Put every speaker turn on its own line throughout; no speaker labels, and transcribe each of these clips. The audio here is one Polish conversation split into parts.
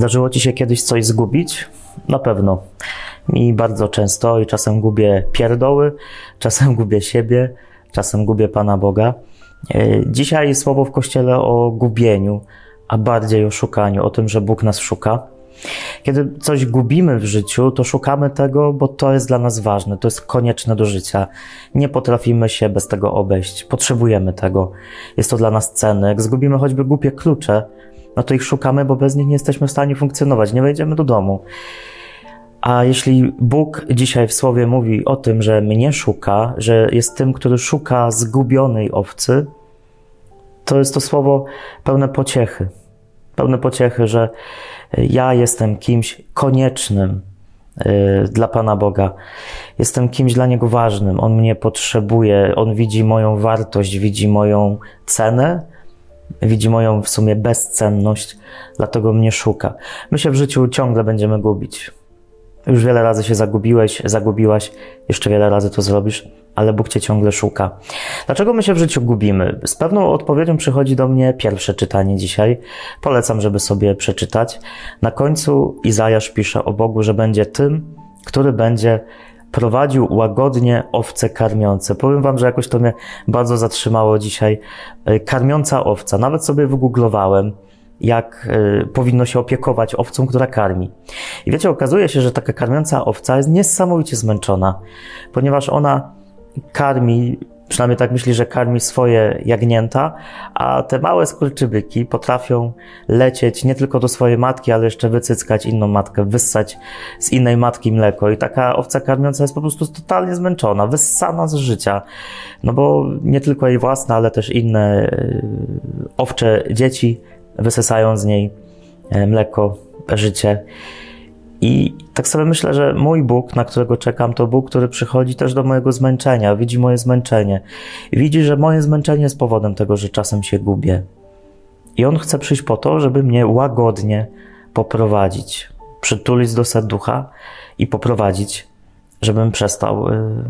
Zdarzyło ci się kiedyś coś zgubić? Na pewno. Mi bardzo często i czasem gubię pierdoły, czasem gubię siebie, czasem gubię Pana Boga. E, Dzisiaj słowo w kościele o gubieniu, a bardziej o szukaniu, o tym, że Bóg nas szuka. Kiedy coś gubimy w życiu, to szukamy tego, bo to jest dla nas ważne, to jest konieczne do życia. Nie potrafimy się bez tego obejść, potrzebujemy tego. Jest to dla nas cenne. Jak zgubimy choćby głupie klucze, no to ich szukamy, bo bez nich nie jesteśmy w stanie funkcjonować, nie wejdziemy do domu. A jeśli Bóg dzisiaj w słowie mówi o tym, że mnie szuka, że jest tym, który szuka zgubionej owcy, to jest to słowo pełne pociechy. Pełne pociechy, że ja jestem kimś koniecznym y, dla Pana Boga. Jestem kimś dla Niego ważnym. On mnie potrzebuje, On widzi moją wartość, widzi moją cenę, widzi moją w sumie bezcenność, dlatego mnie szuka. My się w życiu ciągle będziemy gubić. Już wiele razy się zagubiłeś, zagubiłaś, jeszcze wiele razy to zrobisz, ale Bóg cię ciągle szuka. Dlaczego my się w życiu gubimy? Z pewną odpowiedzią przychodzi do mnie pierwsze czytanie dzisiaj. Polecam, żeby sobie przeczytać. Na końcu Izajasz pisze o Bogu, że będzie tym, który będzie prowadził łagodnie owce karmiące. Powiem wam, że jakoś to mnie bardzo zatrzymało dzisiaj. E, Karmiąca owca. Nawet sobie wygooglowałem jak y, powinno się opiekować owcą, która karmi. I wiecie, okazuje się, że taka karmiąca owca jest niesamowicie zmęczona, ponieważ ona karmi, przynajmniej tak myśli, że karmi swoje jagnięta, a te małe skurczybyki potrafią lecieć nie tylko do swojej matki, ale jeszcze wycyckać inną matkę, wyssać z innej matki mleko. I taka owca karmiąca jest po prostu totalnie zmęczona, wyssana z życia. No bo nie tylko jej własne, ale też inne y, owcze dzieci wysysają z niej e, mleko, życie. I tak sobie myślę, że mój Bóg, na którego czekam, to Bóg, który przychodzi też do mojego zmęczenia, widzi moje zmęczenie. Widzi, że moje zmęczenie jest powodem tego, że czasem się gubię. I On chce przyjść po to, żeby mnie łagodnie poprowadzić, przytulić do serducha i poprowadzić, żebym przestał, yy,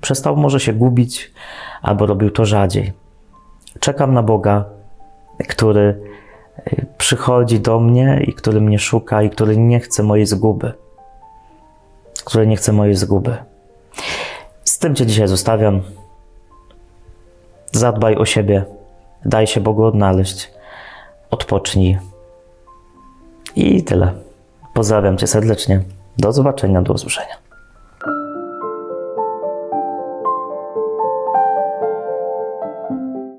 przestał może się gubić, albo robił to rzadziej. Czekam na Boga, który przychodzi do mnie i który mnie szuka i który nie chce mojej zguby. Który nie chce mojej zguby. Z tym Cię dzisiaj zostawiam. Zadbaj o siebie. Daj się Bogu odnaleźć. Odpocznij. I tyle. Pozdrawiam Cię serdecznie. Do zobaczenia, do usłyszenia.